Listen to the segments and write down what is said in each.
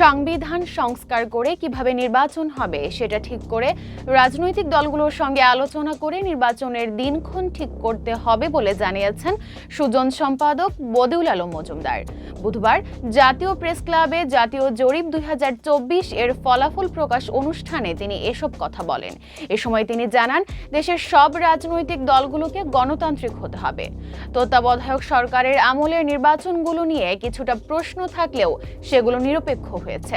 সংবিধান সংস্কার করে কীভাবে নির্বাচন হবে, সেটা ঠিক করে রাজনৈতিক দলগুলোর সঙ্গে আলোচনা করে নির্বাচনের দিনক্ষণ ঠিক করতে হবে বলে জানিয়েছেন সুজন সম্পাদক বদিউল আলম মজুমদার। বুধবার জাতীয় প্রেস ক্লাবে জাতীয় জরিপ দুই হাজার চব্বিশ এর ফলাফল প্রকাশ অনুষ্ঠানে তিনি এসব কথা বলেন। এ সময় তিনি জানান, দেশের সব রাজনৈতিক দলগুলোকে গণতান্ত্রিক হতে হবে। তত্ত্বাবধায়ক সরকারের আমলের নির্বাচনগুলো নিয়ে কিছুটা প্রশ্ন থাকলেও সেগুলো নিরপেক্ষ হয়েছে।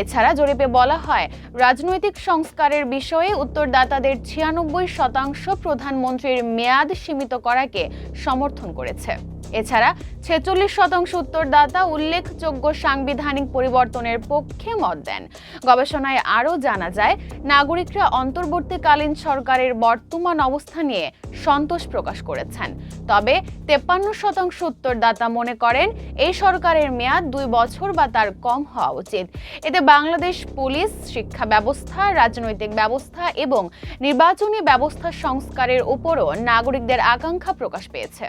এছাড়া জরিপে বলা হয়, রাজনৈতিক সংস্কারের বিষয়ে উত্তরদাতাদের ছিয়ানব্বই শতাংশ প্রধানমন্ত্রীর মেয়াদ সীমিত করাকে সমর্থন করেছে। এছাড়া ছেচল্লিশ শতাংশ উত্তরদাতা উল্লেখযোগ্য সাংবিধানিক পরিবর্তনের পক্ষে মত দেন। গবেষণায় আরও জানা যায়, নাগরিকরা অন্তর্বর্তীকালীন সরকারের বর্তমান অবস্থা নিয়ে সন্তোষ প্রকাশ করেছেন। তবে তেপ্পান্ন শতাংশ উত্তরদাতা মনে করেন, এই সরকারের মেয়াদ দুই বছর বা তার কম হওয়া উচিত। এতে বাংলাদেশ পুলিশ, শিক্ষা ব্যবস্থা, রাজনৈতিক ব্যবস্থা এবং নির্বাচনী ব্যবস্থা সংস্কারের উপরও নাগরিকদের আকাঙ্ক্ষা প্রকাশ পেয়েছে।